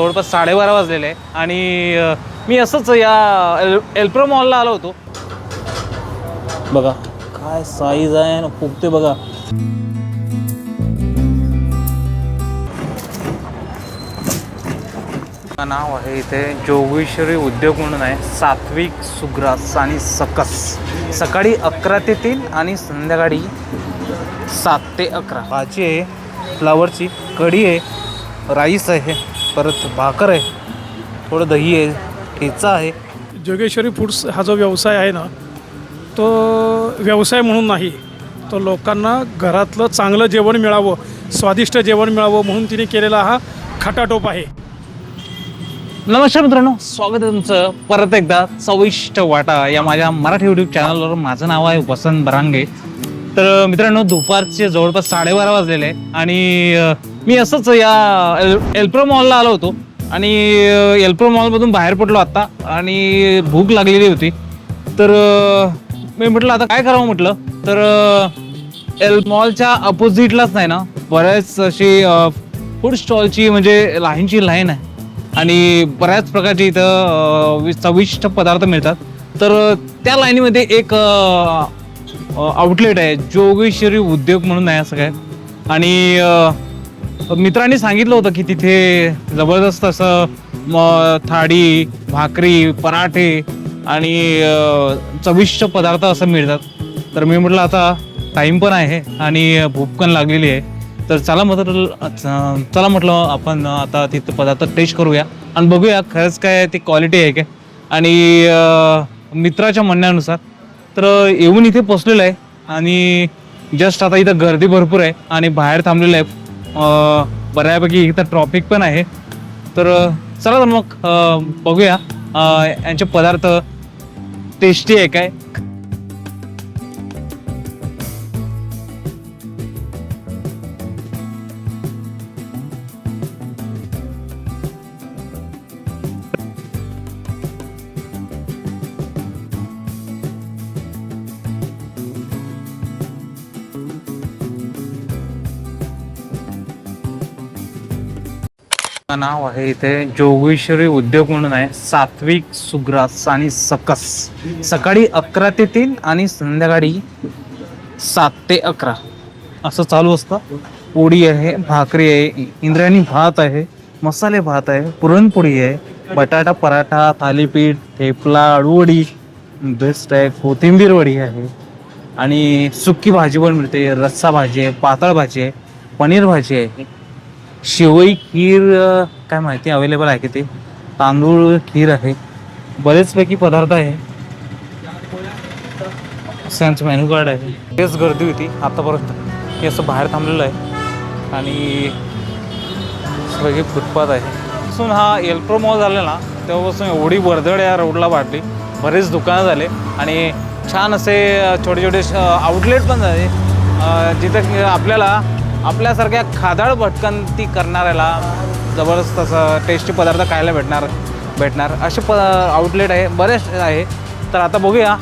जवळपास साडेबारा वाजलेले आहे. आणि मी असंच या एल एल्प्रो मॉलला आलो होतो. बघा काय साईज आहे ना फुगते बघा. नाव आहे इथे जोगेश्वरी उद्योग म्हणून आहे. सात्विक सुग्रास आणि सकस. सकाळी अकरा ते तीन आणि संध्याकाळी सात ते अकरा. भाजी आहे फ्लावरची कढी आहे राईस आहे. परत भाकर आहे. थोडं दही आहे ठेचा आहे. जोगेश्वरी फूड्स हा जो व्यवसाय आहे ना तो व्यवसाय म्हणून नाही तो लोकांना घरातलं चांगलं जेवण मिळावं स्वादिष्ट जेवण मिळावं म्हणून तिने केलेला हा खटाटोप आहे. नमस्कार मित्रांनो स्वागत आहे तुमचं परत एकदा चविष्ट वाटा या माझ्या मराठी यूट्यूब चॅनलवर माझं नाव आहे वसंत बरांगे. तर मित्रांनो दुपारचे जवळपास साडेबारा वाजलेले आहे आणि मी असंच या एल एल्प्रो मॉलला आलो होतो. आणि एल्प्रो मॉलमधून बाहेर पडलो आत्ता. आणि भूक लागलेली होती. तर मी म्हटलं आता काय करावं? म्हटलं. तर एल मॉलच्या अपोजिटलाच नाही ना बऱ्याच अशी फूड स्टॉलची म्हणजे लाईनची लाईन आहे. आणि बऱ्याच प्रकारचे इथं वि- चविष्ट पदार्थ मिळतात. तर त्या लाईनीमध्ये एक आउटलेट आहे. जोगेश्वरी उद्योग म्हणून आहे असं काय. आणि मित्रांनी सांगितलं होतं की तिथे जबरदस्त असं म, थाळी भाकरी पराठे आणि चविष्ट पदार्थ असं मिळतात. तर मी म्हटलं आता टाईम पण आहे आणि भूक पण लागलेली आहे. तर चला म्हटलं चला म्हटलं आपण आता तिथं पदार्थ टेस्ट करूया आणि बघूया खरंच काय ती क्वालिटी आहे काय आणि मित्राच्या म्हणण्यानुसार तर येऊन इथे पोचलेलं आहे आणि जस्ट आता इथं गर्दी भरपूर आहे आणि बाहेर थांबलेलं आहे. बऱ्यापैकी इथं ट्रॉफिक पण आहे. तर चला तर मग बघूया. यांचे पदार्थ टेस्टी आहे काय? नाव आहे इथे जोगेश्वरी उद्योग म्हणून आहे सात्विक सुग्रास आणि सकस. सकाळी अकरा ते तीन आणि संध्याकाळी सात ते अकरा. असं चालू असतं. पोळी आहे भाकरी आहे इंद्रायणी भात आहे मसाले भात आहे पुरणपोळी आहे बटाटा पराठा थालीपीठ थेपला अळूवडी बेस्ट आहे कोथिंबीर वडी आहे. आणि सुकी भाजी पण मिळते रस्सा भाजी आहे पातळ भाजी आहे पनीर भाजी आहे. शेवई खीर काय माहिती अवेलेबल आहे की ते? तांदूळ खीर आहे. बरेचपैकी पदार्थ आहे. त्यांचं मेन्यू कार्ड आहे. तेच गर्दी होती आतापर्यंत. हे असं बाहेर थांबलेलं आहे. आणि सगळी फुटपाथ आहे. पासून हा एल्प्रो मॉल झाला ना तेव्हापासून एवढी वर्दळ या रोडला वाढली. बरेच दुकानं झाले. आणि छान असे छोटे छोटे आउटलेट पण झाले. जिथे आपल्याला आपल्यासारख्या खादाळ भटकंती करणाऱ्याला जबरदस्त असं टेस्टी पदार्थ खायला भेटणार भेटणार. असे प आउटलेट आहे बरेच आहे. तर आता बघूया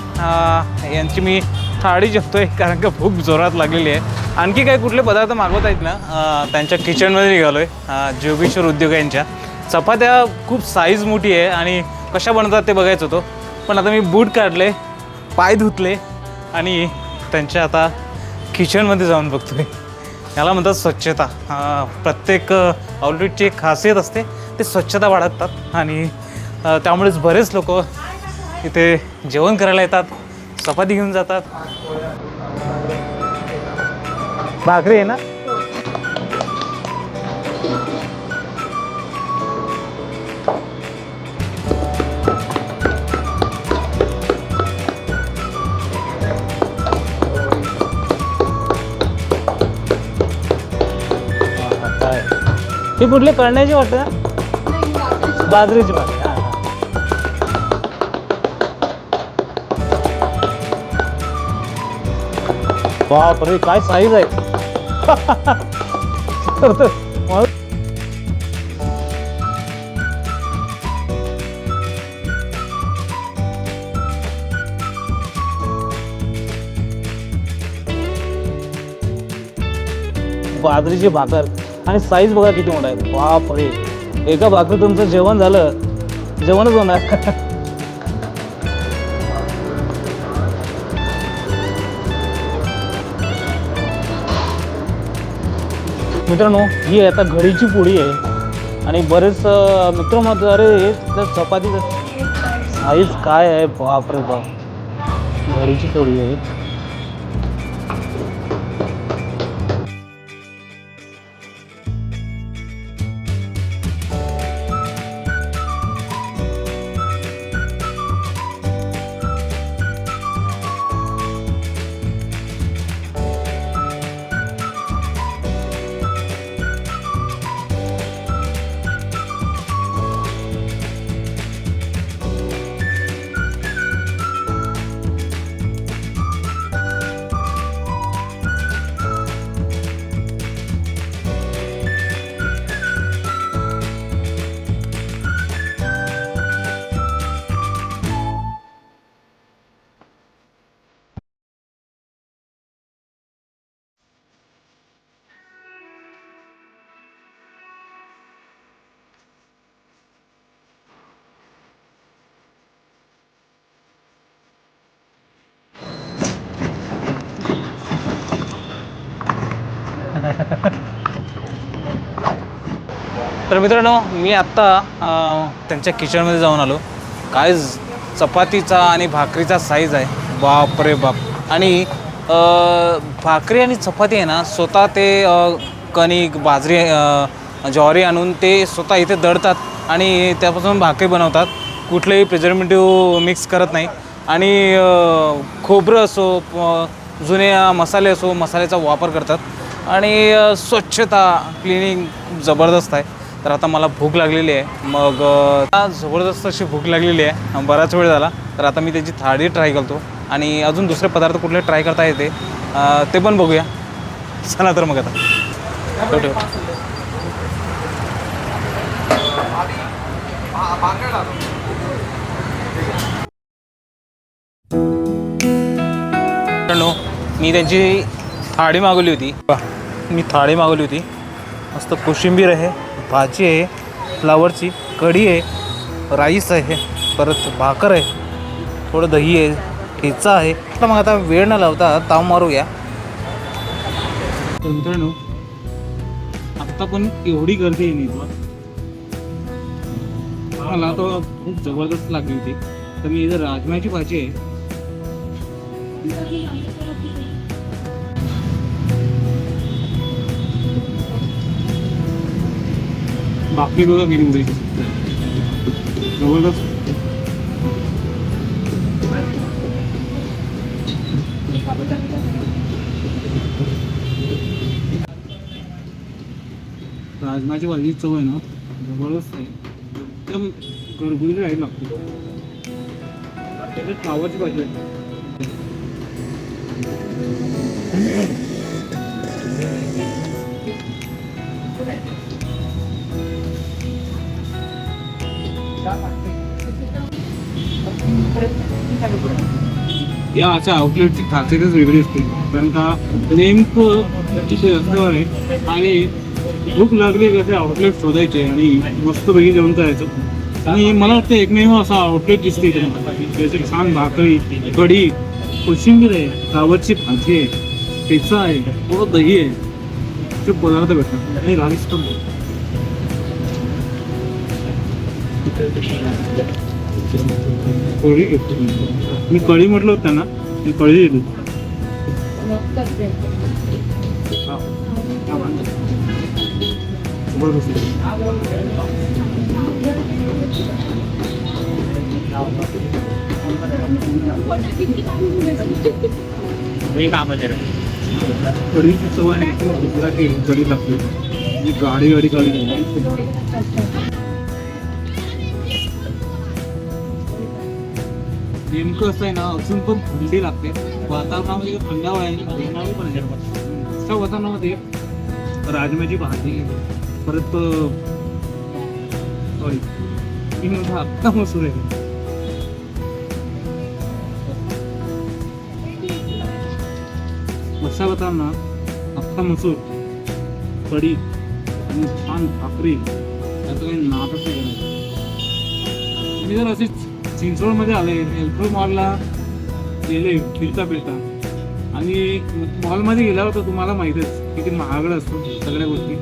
यांची मी थाळी जपतो आहे कारण का भूक जोरात लागलेली आहे. आणखी काही कुठले पदार्थ मागवत आहेत ना? त्यांच्या किचनमध्ये निघालो आहे जोगेश्वर उद्योग यांच्या चपात्या खूप साईज मोठी आहे आणि कशा बनतात ते बघायचं होतं. पण आता मी बूट काढले पाय धुतले आणि त्यांच्या आता किचनमध्ये जाऊन बघतो आहे याला म्हणतात स्वच्छता. प्रत्येक आउटलेटची एक खासियत असते ते स्वच्छता बाळगतात आणि त्यामुळेच बरेच लोक इथे जेवण करायला येतात चपाती घेऊन जातात. भाकरी आहे ना? हे कुठले करण्याची वाटतं बाजरीची भाकरी हां, हां. काय साईज आहे. बाजरीची भाकर. आणि साईज बघा किती मोठा आहे. बाप रे एका भाकरी तुमचं जेवण झालं. जेवणच होणार. मित्रांनो ही आता घडीची पोळी आहे. आणि बरेच मित्र म्हणतात अरे चपातीचं. साईज काय? आहे? बापरे बाप. घडीची पोळी आहे. तर मित्रांनो मी आत्ता त्यांच्या किचनमध्ये जाऊन आलो. काय चपातीचा आणि भाकरीचा साईज आहे. बाप रे बाप. आणि भाकरी आणि चपाती आहे ना स्वतः ते कणिक बाजरी ज्वारी आणून ते स्वतः इथे दळतात आणि त्यापासून भाकरी बनवतात. कुठलेही प्रिझर्वेटिव्ह मिक्स करत नाही. आणि खोबरं असो जुने मसाले असो मसाल्याचा वापर करतात. आणि स्वच्छता क्लिनिंग जबरदस्त आहे. तर आता मला भूक लागलेली आहे. मग जबरदस्त अशी भूक लागलेली आहे. बराच वेळ झाला. तर आता मी त्याची थाळी ट्राय करतो. आणि अजून दुसरे पदार्थ कुठले ट्राय करता येते ते पण बघूया. चला तर मग आता. ठेव, मी त्यांची थाळी मागवली होती. मी थाळी मागवली होती. मस्त कोशिंबीर आहे. भाजी आहे फ्लावरची कढी आहे राईस आहे परत भाकर आहे थोडं दही आहे ठेचा आहे. तर मग आता वेळ न लावता ताव मारूया. तर मित्रांनो आत्ता पण एवढी गर्दी आहे नीटवर मला तो खूप जबरदस्त लागली होती. तर मी इथं राजमाची भाजी आहे. बाकी बघा गेली उडी जबरदस्त. राजमाची भाजी चव आहे ना जबरदस्त आहे. एकदम घरगुती राहील लागते. त्याच्यात फ्लावरची भाजी आहे. या अशा आउटलेटची खासियतच वेगळी असते. कारण का नेमकं अतिशय रस्त्यावर आहे आणि भूक लागली की असे आउटलेट शोधायचे आणि मस्तपैकी जेवण करायचं. आणि मला वाटतं एकमेव असा आउटलेट दिसते इथे. त्याचे छान भाकरी कढी कोशिंबीर आहे गावाची भाजी आहे ठेचा आहे थोडं दही आहे. ते पदार्थ भेटतात. आणि राईस पण घेतो मी कढी म्हटलं होतं त्यांना मी कढी दिली कढीची चव आहे कढी लागते गाडी गाडी कढी नेमकं असं आहे ना अजून पण थंडी लागते. वातावरणामध्ये थंडावा आहे आणि पण अशा वातावरणामध्ये राजम्याची भाजी परत सॉरी मी म्हणतो आत्ता मसूर आहे. अशा वातावरणात अख्खा मसूर कढी आणि छान भाकरी. त्याचं काही नाटक नाही. मी जर असेच चिंचवडमध्ये आले एल्फ्रो मॉलला गेले फिरता फिरता. आणि मॉलमध्ये गेल्यावर तर तुम्हाला माहीतच किती महागडं असतो सगळ्या गोष्टी.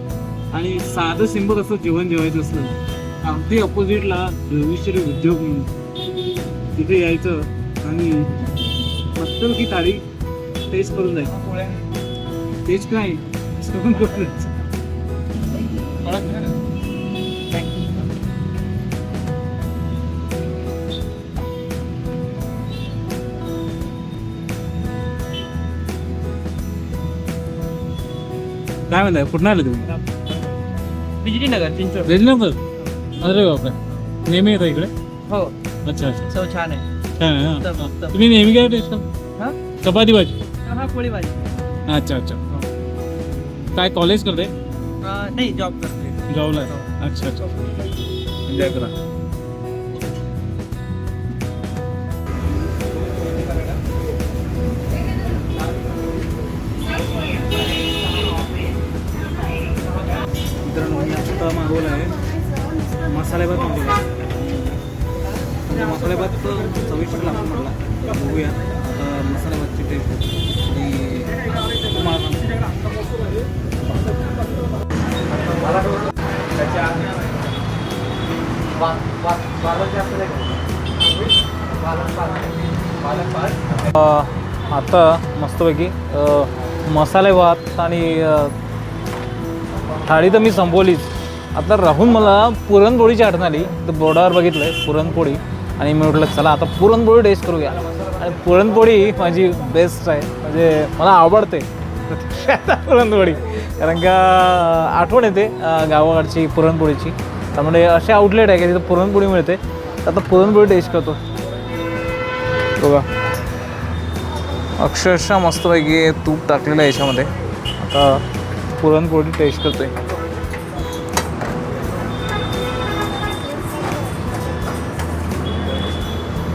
आणि साधं सिंपल असं जेवण जेवायचं असलं. अगदी अपोजिटला भविष्यरी उद्योग म्हणून. तिथे यायचं आणि प्रत्येकची तारीख टेस्ट करून जायचं. टेस्ट काय? काय म्हणताय? कुठं आले तुम्ही? बिजली नगर चिंचवड. रेजनगर अरे बापरे. नेहमी येतं इकडे? हो. अच्छा अच्छा. चव छान आहे. छान आहे उत्तम, हा. उत्तम. तुम्ही नेहमी काय टेस्ट हा? चपाती भाजी? हा पोळी भाजी अच्छा अच्छा. काय कॉलेज करते अं, नाही जॉब करते जॉबला आहे. अच्छा अच्छा. एन्जॉय करा. मसाले भात म्हणजे मसाले भात चविष्ट लागतो म्हटला. बघूया. आता मसाले भातची टेस्ट आणि आता मस्तपैकी अ, मसाले भात आणि थाळी तर मी संपवलीच. आता राहून मला पुरणपोळीची आठवण आली. तर बोर्डावर बघितलं आहे पुरणपोळी. आणि मी म्हटलं चला आता पुरणपोळी टेस्ट करूया. आणि पुरणपोळी माझी बेस्ट आहे. म्हणजे मला आवडते. पुरणपोळी. कारण का आठवण येते गावाकडची पुरणपोळीची. त्यामुळे असे आउटलेट आहे की तिथं पुरणपोळी मिळते. तर आता पुरणपोळी टेस्ट करतो. बघा. अक्षरशः मस्तपैकी तूप टाकलेलं आहे याच्यामध्ये. आता पुरणपोळी टेस्ट करतो आहे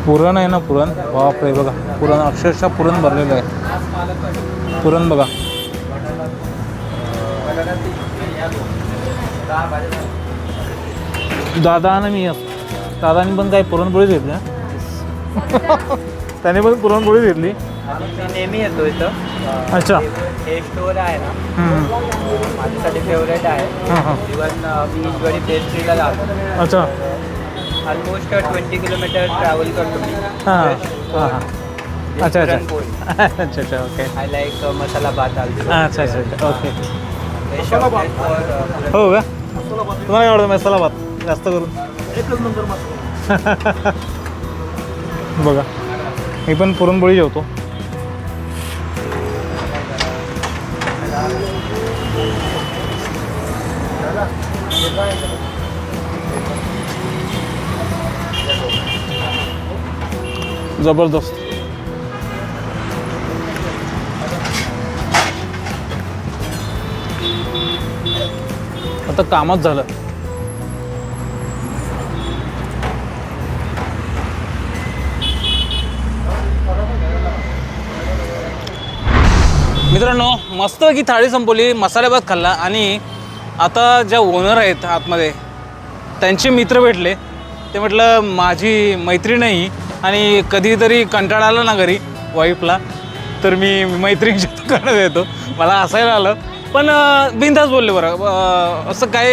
पुरण आहे ना पुरण? बापरे बघा. पुरण अक्षरशः पुरण भरलेलं आहे. पुरण बघा. दादा आणि मी दादानी पण काय पुरणपोळीच घेतली ना? त्याने पण पुरणपोळीच घेतली. नेहमी येतो इथं. अच्छा. हे स्टोर आहे ना. माझ्यासाठी फेवरेट आहे. हां हां. इवन मी पेस्ट्रीला जातो. अच्छा. ऑलमोस्ट ट्वेंटी किलोमीटर ट्रॅव्हल करतो मी हां हां हां। अच्छा अच्छा. अच्छा अच्छा ओके आय लाईक मसाला भात आलू अच्छा अच्छा अच्छा ओके हो का तुम्हाला आवडतं मसाला भात जास्त करून एकच नंबर बघा। मी पण पुरणपोळी जेवतो। जबरदस्त. आता कामच झालं. मित्रांनो मस्त की थाळी संपवली मसाले भात खाल्ला आणि आता ज्या ओनर आहेत आतमध्ये त्यांचे मित्र भेटले. ते म्हटलं माझी मैत्रीणही आणि कधीतरी कंटाळा आला ना घरी वाईफला तर मी मैत्रिणीच्या दुकानात येतो. मला असायला आलं. पण बिंदास बोलले बरं. असं काय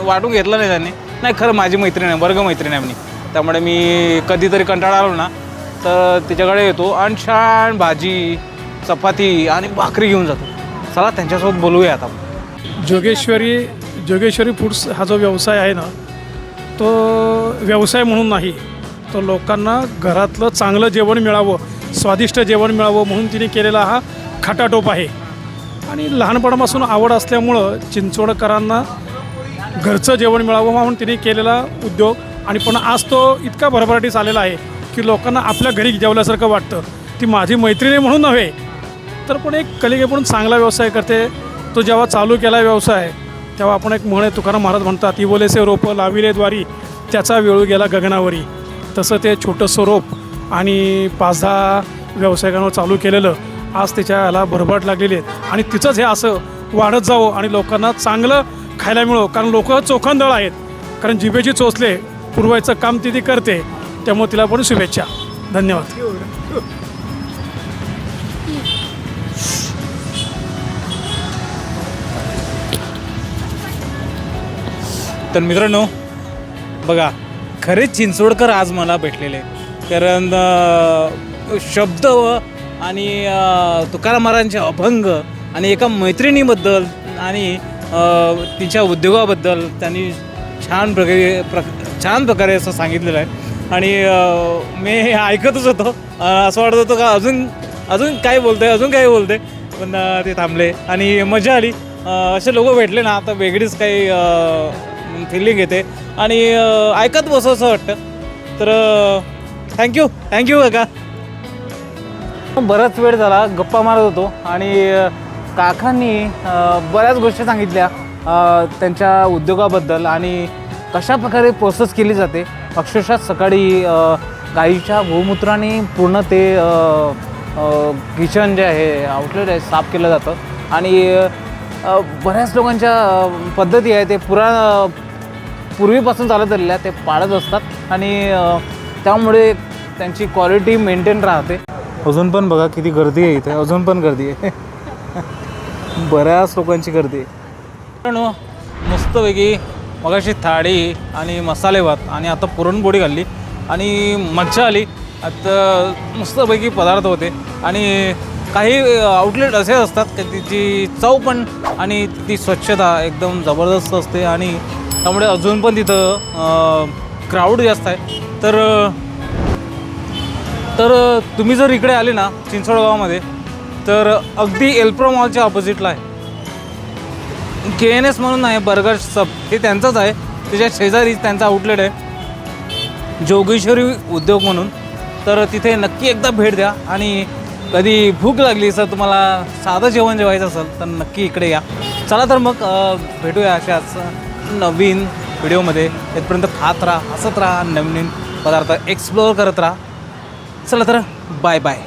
वाटून घेतलं नाही त्यांनी. नाही खरं माझी मैत्रीण आहे वर्ग मैत्रीण आहे मी त्यामुळे मी कधीतरी कंटाळा आलो ना तर तिच्याकडे येतो आणि छान भाजी चपाती आणि भाकरी घेऊन जातो. चला त्यांच्यासोबत बोलूया आता. जोगेश्वरी जोगेश्वरी फूड्स हा जो व्यवसाय आहे ना तो व्यवसाय म्हणून नाही. तो लोकांना घरातलं चांगलं जेवण मिळावं स्वादिष्ट जेवण मिळावं म्हणून तिने केलेला हा खटाटोप आहे. आणि लहानपणापासून आवड असल्यामुळं चिंचवडकरांना घरचं जेवण मिळावं म्हणून तिने केलेला उद्योग आणि पण आज तो इतका भरभराटीस आलेला आहे की लोकांना आपल्या घरी जेवल्यासारखं वाटतं. ती माझी मैत्रिणी म्हणून नव्हे तर पण एक कलिगे म्हणून चांगला व्यवसाय करते. तो जेव्हा चालू केला व्यवसाय तेव्हा आपण एक म्हण आहे तुकाराम महाराज म्हणतात इवोलेसे रोपं लाविले द्वारी त्याचा वेळू गेला गगनावरी. तसं ते छोटंसं रोप आणि पाच दहा व्यावसायिकांवर चालू केलेलं आज त्याच्या याला भरभराट लागलेली आहेत आणि तिचंच हे असं वाढत जावं आणि लोकांना चांगलं खायला मिळो कारण लोक चोखंदळ आहेत. कारण जिभेची चोचले पुरवायचं काम ती ती करते. त्यामुळे तिला पण शुभेच्छा. धन्यवाद. तर मित्रांनो बघा खरेच चिंचोडकर आज मला भेटलेले कारण शब्द आणि तुकारामारांचे अभंग आणि एका मैत्रिणीबद्दल आणि तिच्या उद्योगाबद्दल त्यांनी छान प्रकारे प्र छान प्रकारे असं सांगितलेलं आहे. आणि मी हे ऐकतच होतो. असं वाटत होतं का अजून अजून काय बोलते अजून काय बोलते पण ते थांबले आणि मजा आली. असे लोक भेटले ना आता वेगळीच काही फिलिंग येते. आणि ऐकत बसं असं वाटतं. तर थँक्यू थँक्यू काका. बराच वेळ झाला गप्पा मारत होतो. आणि काकांनी बऱ्याच गोष्टी सांगितल्या त्यांच्या उद्योगाबद्दल. आणि कशा प्रकारे प्रोसेस केली जाते. अक्षरशः सकाळी गाईच्या गोमूत्राने पूर्ण ते किचन जे आहे आउटलेट आहे साफ केलं जातं. आणि बऱ्याच लोकांच्या पद्धती आहे ते पुरा पूर्वीपासून चालत आलेल्या ते पाळत असतात. आणि त्यामुळे त्यांची क्वालिटी मेंटेन राहते. अजून पण बघा किती गर्दी आहे इथे. अजून पण गर्दी आहे. बऱ्याच लोकांची गर्दी आहे. मित्रांनो, मस्तपैकी मगाशी थाळी आणि मसाले भात आणि आता पुरणपोळी खाल्ली आणि मज्जा आली. आता मस्तपैकी पदार्थ होते. आणि काही आउटलेट असे असतात की तिची चव पण आणि ती स्वच्छता एकदम जबरदस्त असते आणि त्यामुळे अजून पण तिथं क्राऊड जास्त आहे. तर तर तुम्ही जर इकडे आले ना चिंचवड गावामध्ये तर अगदी एल्प्रो मॉलच्या ऑपोजिटला आहे. के एन एस म्हणून आहे बर्गर सब हे त्यांचंच आहे. त्याच्या शेजारी त्यांचा आउटलेट आहे. जोगेश्वरी उद्योग म्हणून. तर तिथे नक्की एकदा भेट द्या. आणि कधी भूक लागली सर तुम्हाला साधं जेवण जेवायचं असेल तर नक्की इकडे या. चला तर मग भेटूया अशाच नवीन व्हिडिओमध्ये. इथपर्यंत खात राहा हसत राहा नवीन नवीन पदार्थ एक्सप्लोअर करत राहा. चला तर बाय बाय